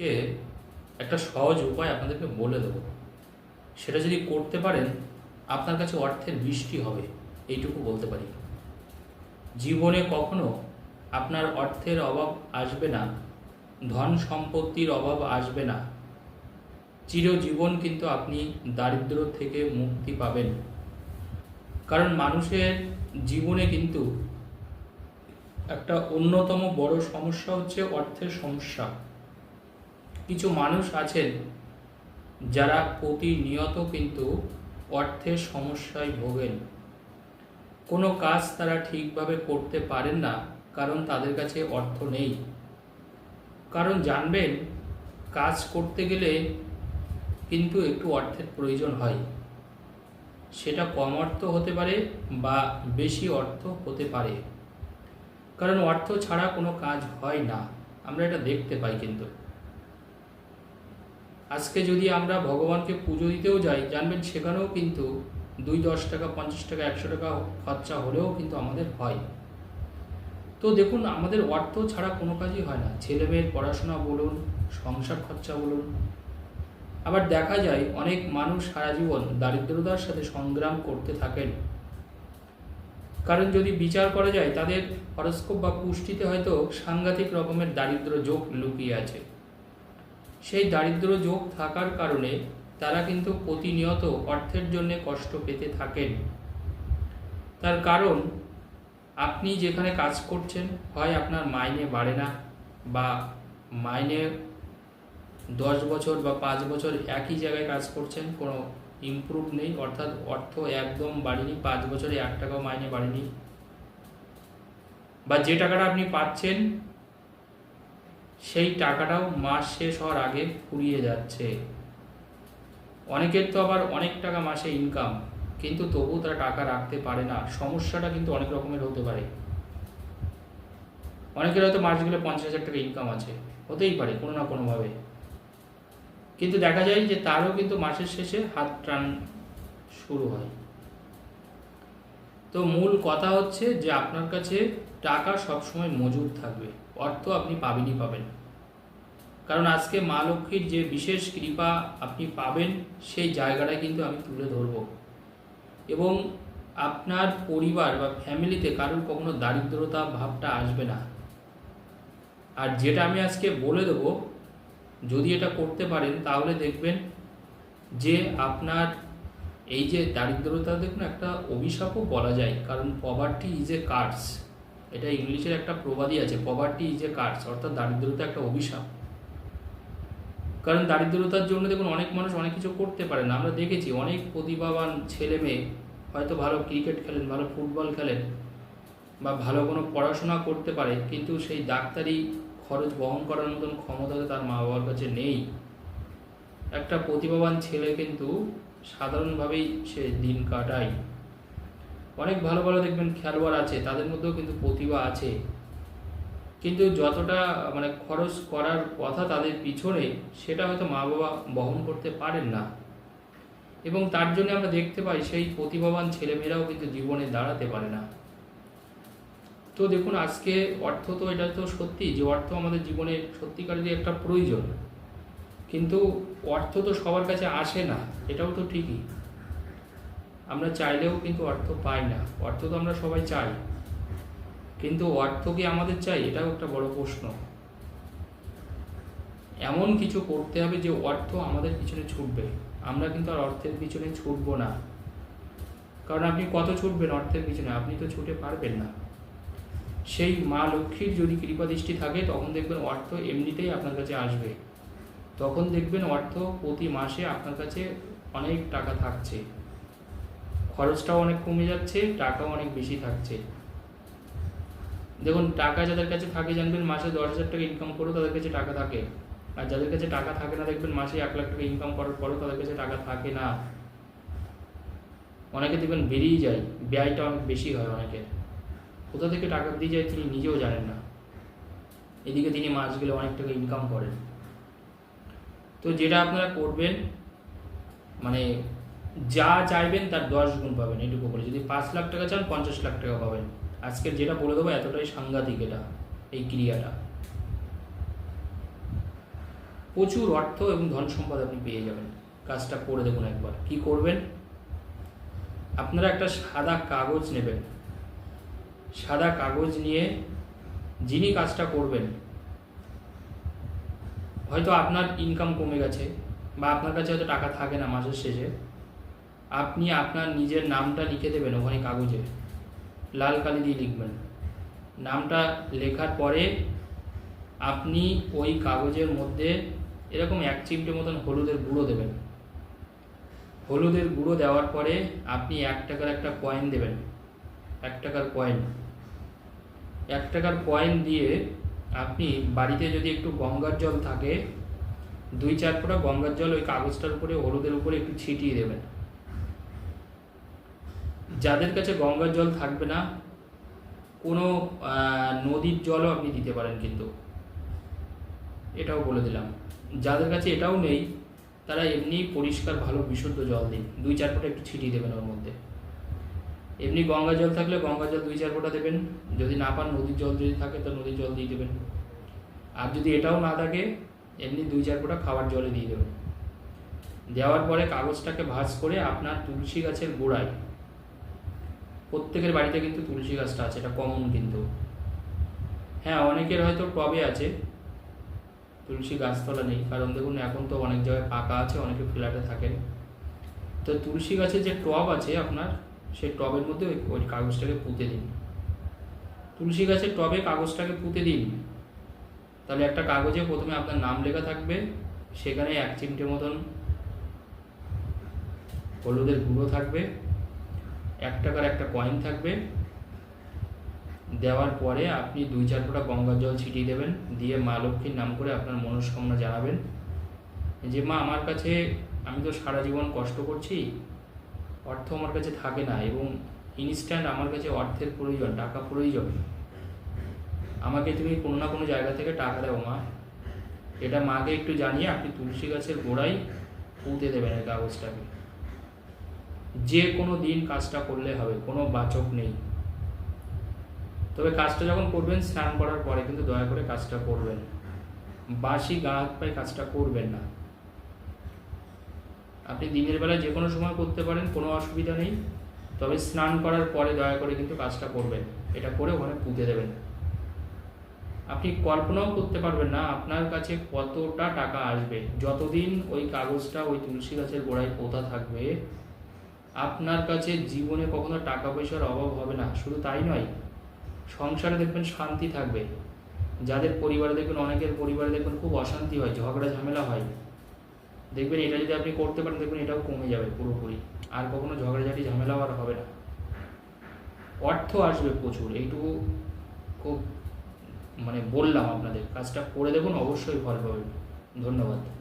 কে একটা সহজ উপায় আপনাদেরকে বলে দেবো। সেটা যদি করতে পারেন, আপনার কাছে অর্থের বৃষ্টি হবে, এইটুকু বলতে পারি। জীবনে কখনো আপনার অর্থের অভাব আসবে না, ধন সম্পত্তির অভাব আসবে না। চিরজীবন কিন্তু আপনি দারিদ্র থেকে মুক্তি পাবেন। কারণ মানুষের জীবনে কিন্তু একটা অন্যতম বড় সমস্যা হচ্ছে অর্থের সমস্যা। কিছু মানুষ আছেন যারা প্রতিনিয়ত কিন্তু অর্থের সমস্যায় ভোগেন। কোনো কাজ তারা ঠিকভাবে করতে পারেন না, কারণ তাদের কাছে অর্থ নেই। কারণ জানবেন, কাজ করতে গেলে কিন্তু একটু অর্থের প্রয়োজন হয়। সেটা কম অর্থ হতে পারে বা বেশি অর্থ হতে পারে। কারণ অর্থ ছাড়া কোনো কাজ হয় না। আমরা এটা দেখতে পাই কিন্তু। আজকে যদি আমরা ভগবানকে পুজো দিতেও যাই, জানবেন সেখানেও কিন্তু দুই দশ টাকা, পঞ্চাশ টাকা, একশো টাকা খরচা হলেও কিন্তু আমাদের হয়। তো দেখুন, আমাদের অর্থ ছাড়া কোনো কাজই হয় না। ছেলে মেয়ের পড়াশোনা বলুন, সংসার খরচা বলুন। আবার দেখা যায়, অনেক মানুষ সারা জীবন দারিদ্রতার সাথে সংগ্রাম করতে থাকেন। কারণ যদি বিচার করা যায়, তাদের হরস্কোপ বা পুষ্টিতে হয়তো সাংঘাতিক রকমের দারিদ্র যোগ লুকিয়ে আছে। সেই দারিদ্র যোগ থাকার কারণে তারা কিন্তু প্রতিনিয়ত অর্থের জন্য কষ্ট পেতে থাকেন। তার কারণ, আপনি যেখানে কাজ করছেন, হয় আপনার মাইনে বাড়ে না বা মাইনে দশ বছর বা পাঁচ বছর একই জায়গায় কাজ করছেন, কোনো ইমপ্রুভ নেই, অর্থাৎ অর্থ একদম বাড়েনি, পাঁচ বছরে এক টাকাও মাইনে বাড়েনি। বা যে টাকাটা আপনি পাচ্ছেন সেই টাকাটাও মাস শেষ হওয়ার আগে ফুরিয়ে যাচ্ছে। অনেকের তো আবার অনেক টাকা মাসে ইনকাম কিন্তু তবু তারা টাকা রাখতে পারে না। সমস্যাটা কিন্তু অনেক রকমের হতে পারে। অনেকের হয়তো মাস গেলে পঞ্চাশ হাজার টাকা ইনকাম আছে, হতেই পারে কোনো না কোনোভাবে। কিন্তু দেখা যায় যে তারও কিন্তু মাসের শেষে হাত টান শুরু হয়। তো মূল কথা হচ্ছে যে আপনার কাছে টাকা সবসময় মজুদ থাকবে। অর্থ আপনি পাবেনই পাবেন। কারণ আজকে মা লক্ষ্মীর যে বিশেষ কৃপা আপনি পাবেন, সেই জায়গাটা কিন্তু আমি তুলে ধরব। এবং আপনার পরিবার বা ফ্যামিলিতে কারোর কখনো দারিদ্রতা ভাবটা আসবে না। আর যেটা আমি আজকে বলে দেবো, যদি এটা করতে পারেন, তাহলে দেখবেন যে আপনার এই যে দারিদ্রতা, দেখুন একটা অভিশাপও বলা যায়, কারণ পভার্টি ইজ এ কার্স এটা ইংলিশের একটা প্রবাদই আছে পভার্টি ইজ এ কার্স অর্থাৎ দারিদ্রতা একটা অভিশাপ। কারণ দারিদ্রতার জন্য দেখুন, অনেক মানুষ অনেক কিছু করতে পারে না। আমরা দেখেছি অনেক প্রতিভাবান ছেলে মেয়ে হয়তো ভালো ক্রিকেট খেলেন, ভালো ফুটবল খেলেন, বা ভালো কোনো পড়াশোনা করতে পারে, কিন্তু সেই ডাক্তারি খরচ বহন করার মতন ক্ষমতা তার মা বাবার কাছে নেই। একটা প্রতিভাবান ছেলে কিন্তু সাধারণভাবেই সে দিন কাটায়। অনেক ভালো ভালো দেখবেন খেলোয়াড় আছে, তাদের মধ্যেও কিন্তু প্রতিভা আছে। কিন্তু যতটা মানে খরচ করার কথা তাদের পিছনে, সেটা হয়তো মা বাবা বহন করতে পারেন না। এবং তার জন্য আমরা দেখতে পাই, সেই প্রতিভাবান ছেলেমেয়েরাও কিন্তু জীবনে দাঁড়াতে পারে না। তো দেখুন, আজকে অর্থ তো এটা তো সত্যি, যে অর্থ আমাদের জীবনে সত্যিকারেরই একটা প্রয়োজন। কিন্তু অর্থ তো সবার কাছে আসে না, এটাও তো ঠিকই। আমরা চাইলেও কিন্তু অর্থ পাই না। অর্থ তো আমরা সবাই চাই। কিন্তু অর্থ কি আমাদের চাই? এটাও একটা বড় প্রশ্ন। এমন কিছু করতে হবে যে অর্থ আমাদের পিছনে ছুটবে। আমরা কিন্তু আর অর্থের পিছনে ছুটব না। কারণ আপনি কত ছুটবেন অর্থের পিছনে? আপনি তো ছুটে পারবেন না। সেই মা লক্ষ্মীর যদি কৃপা দৃষ্টি থাকে, তখন দেখবেন অর্থ এমনিতেই আপনার কাছে আসবে। তখন দেখবেন অর্থ প্রতি মাসে আপনার কাছে অনেক টাকা থাকছে। খরচটাও অনেক কমে যাচ্ছে, টাকাও অনেক বেশি থাকছে। দেখুন, টাকা যাদের কাছে থাকে, জানবেন মাসে দশ হাজার টাকা ইনকাম করেও তাদের কাছে টাকা থাকে। আর যাদের কাছে টাকা থাকে না, দেখবেন মাসে এক লাখ টাকা ইনকাম করার পরেও তাদের কাছে টাকা থাকে না। অনেকে দেখবেন বেরিয়ে যায়, ব্যয়টা অনেক বেশি হয় অনেকের। কোথা থেকে টাকা দিয়ে যায় তিনি নিজেও জানেন না। এদিকে তিনি মাস গেলে অনেক টাকা ইনকাম করেন। তো যেটা আপনারা করবেন মানে যা চাইবেন তার দশ গুণ পাবেন এটুকু বলে যদি পাঁচ লাখ টাকা চান, পঞ্চাশ লাখ টাকা পাবেন। আজকের যেটা বলে দেবো, এতটাই সাংঘাতিক এটা, এই ক্রিয়াটা। প্রচুর অর্থ এবং ধন সম্পদ আপনি পেয়ে যাবেন। কাজটা করে দেখুন একবার, কি করবেন? আপনারা একটা সাদা কাগজ নেবেন। সাদা কাগজ নিয়ে যিনি কাজটা করবেন, হয়তো আপনার ইনকাম কমে গেছে বা আপনার কাছে হয়তো টাকা থাকে না মাসের শেষে আপনি আপনার নিজের নামটা লিখে দেবেন ওখানে কাগজে। লাল কালি দিয়ে লিখবেন। নামটা লেখার পরে আপনি ওই কাগজের মধ্যে এরকম এক চিমটে মতন হলুদের গুঁড়ো দেবেন। হলুদের গুঁড়ো দেওয়ার পরে আপনি এক টাকার একটা কয়েন দেবেন। এক টাকার কয়েন এক টাকার কয়েন দিয়ে আপনি বাড়িতে যদি একটু গঙ্গার জল থাকে, দুই চার ফোঁটা গঙ্গার জল ওই কাগজটার উপরে, হলুদের উপরে একটু ছিটিয়ে দেবেন। যাদের কাছে গঙ্গার জল থাকবে না, কোনো নদীর জলও আপনি দিতে পারেন কিন্তু। এটাও বলে দিলাম। যাদের কাছে এটাও নেই, তারা এমনি পরিষ্কার, ভালো, বিশুদ্ধ জল দিন। দুই চার ফোঁটা একটু ছিটিয়ে দেবেন ওর মধ্যে। এমনি গঙ্গা জল থাকলে গঙ্গা জল দুই চার ফোঁটা দেবেন। যদি না পান নদীর জল যদি থাকে, তো নদীর জল দিয়ে দেবেন। আর যদি এটাও না থাকে, এমনি দুই চার ফোঁটা খাবার জলে দিয়ে দেবেন। দেওয়ার পরে কাগজটাকে ভাঁজ করে আপনার তুলসী গাছের গোড়ায় প্রত্যেকের বাড়িতে কিন্তু তুলসী গাছটা আছে, এটা কমন কিন্তু। হ্যাঁ অনেকের হয়তো টবে আছে, তুলসী গাছতলা নেই, কারণ দেখুন এখন তো অনেক জায়গায় পাকা আছে, অনেকে ফ্ল্যাটে থাকেন। তো তুলসী গাছের যে টব আছে আপনার, সেই টবের মধ্যে ওই ওই কাগজটাকে পুঁতে দিন। তুলসী গাছের টবে কাগজটাকে পুঁতে দিন। তাহলে একটা কাগজে প্রথমে আপনার নাম লেখা থাকবে, সেখানে এক চিমটে মতন হলুদের গুঁড়ো থাকবে এক টাকার একটা কয়েন থাকবে। দেওয়ার পরে আপনি দুই চার ফোঁটা গঙ্গার জল ছিটিয়ে দেবেন, দিয়ে মা লক্ষ্মীর নাম করে আপনার মনস্কামনা জানাবেন। যে মা, আমার কাছে আমি তো সারা জীবন কষ্ট করছি, অর্থ আমার কাছে থাকে না এবং ইনস্ট্যান্ট আমার কাছে অর্থের প্রয়োজন, টাকা প্রয়োজন। আমাকে তুমি কোনো না কোনো জায়গা থেকে টাকা দাও মা। এটা মাকে একটু জানিয়ে আপনি তুলসী গাছের গোড়ায় পুঁতে দেবেন এই কাগজটাকে। যে কোনো দিন কাজটা করলে হবে, কোনো বাচক নেই। তবে কাজটা যখন করবেন, স্নান করার পরে কিন্তু দয়া করে কাজটা করবেন। বাসি গা হাত পায়ে কাজটা করবেন না। আপনি দিনের বেলা যে কোনো সময় করতে পারেন, কোনো অসুবিধা নেই। তবে স্নান করার পরে দয়া করে কিন্তু কাজটা করবেন। এটা করে ওখানে পুঁতে দেবেন। আপনি কল্পনাও করতে পারবেন না আপনার কাছে কতটা টাকা আসবে। যতদিন ওই কাগজটা, ওই তুলসী গাছের গোড়ায় পোতা থাকবে আপনার কাছে জীবনে কখনো টাকা পয়সার অভাব হবে না, শুধু তাই নয়, সংসারে দেখবেন শান্তি থাকবে। যাদের পরিবারে দেখবেন, অনেকের পরিবারে দেখবেন খুব অশান্তি হয়, ঝগড়া, ঝামেলা হয়। দেখবেন এটা যদি আপনি করতে পারেন, দেখবেন এটাও কমে যাবে পুরোপুরি। আর কখনো ঝগড়াঝাটি, ঝামেলাও আর হবে না। অর্থ আসবে প্রচুর, এইটুকু খুব মানে বললাম আপনাদের। কাজটা করে দেখুন, অবশ্যই ফল পাবেন। ধন্যবাদ।